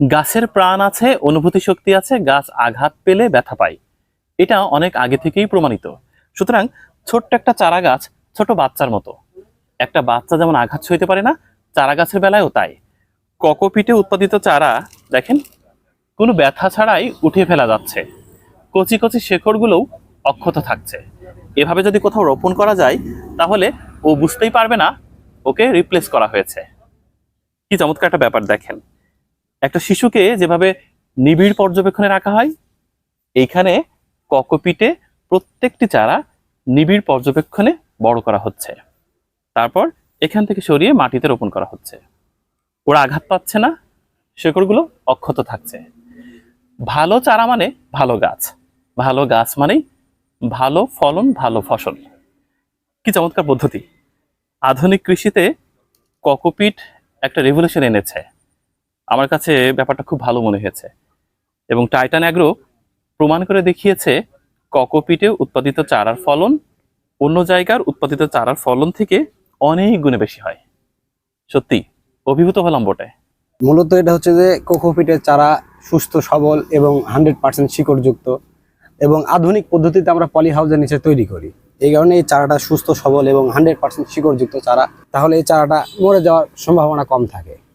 গাছের প্রাণ আছে, অনুভূতি শক্তি আছে, গাছ আঘাত পেলে ব্যথা পায়। এটা অনেক আগে থেকেই প্রমাণিত। সুতরাং ছোট্ট একটা চারা গাছ ছোট বাচ্চার মতো। একটা বাচ্চা যেমন আঘাত সইতে পারে না চারা গাছের বেলায়ও তাই। ককোপিটে উৎপাদিত চারা, দেখেন, কোনো ব্যথা ছাড়াই উঠিয়ে ফেলা যাচ্ছে। কচি কচি শেকড়গুলোও অক্ষত থাকছে। এভাবে যদি কোথাও রোপণ করা যায়, তাহলে ও বুঝতেই পারবে না, ওকে রিপ্লেস করা হয়েছে। কি চমৎকার একটা ব্যাপার দেখেন। একটা শিশুকে যেভাবে নিবিড় পর্যবেক্ষণে রাখা হয়, এইখানে ককোপিটে প্রত্যেকটি চারা নিবিড় পর্যবেক্ষণে বড় করা হচ্ছে। তারপর এখান থেকে সরিয়ে মাটিতে রোপণ করা হচ্ছে। ওরা আঘাত পাচ্ছে না, শেকড়গুলো অক্ষত থাকছে। ভালো চারা মানে ভালো গাছ। ভালো গাছ মানেই ভালো ফলন, ভালো ফসল। কি চমৎকার পদ্ধতি। আধুনিক কৃষিতে ককোপিট একটা রেভলিউশন এনেছে। আমার কাছে ব্যাপারটা খুব ভালো মনে হয়েছে। এবং টাইটান অ্যাগ্রো প্রমাণ করে দেখিয়েছে ককোপিটে উৎপাদিত চারার ফলন অন্য জায়গার উৎপাদিত চারার ফলন থেকে অনেক গুণে বেশি হয়। সত্যি, অভিভূত হলাম বটে। মূলত এটা হচ্ছে যে কোকোপিটের চারা সুস্থ, সবল এবং হান্ড্রেড পার্সেন্ট শিকড়যুক্ত এবং আধুনিক পদ্ধতিতে আমরা পলি হাউসের নিচে তৈরি করি। এই কারণে এই চারাটা সুস্থ, সবল এবং হান্ড্রেড পার্সেন্ট শিকড়যুক্ত চারা, তাহলে এই চারাটা মরে যাওয়ার সম্ভাবনা কম থাকে।